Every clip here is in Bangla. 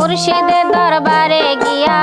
মুর্শিদের দরবারে গিয়া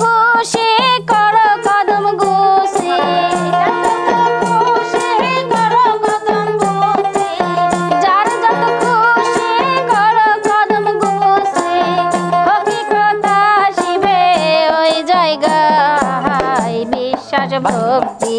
খুশি কর কদম গুছে যার যত খুশি কর কদম গুছে হকিকতা শিবে ওই জায়গায়। বিশ্বাস, ভক্তি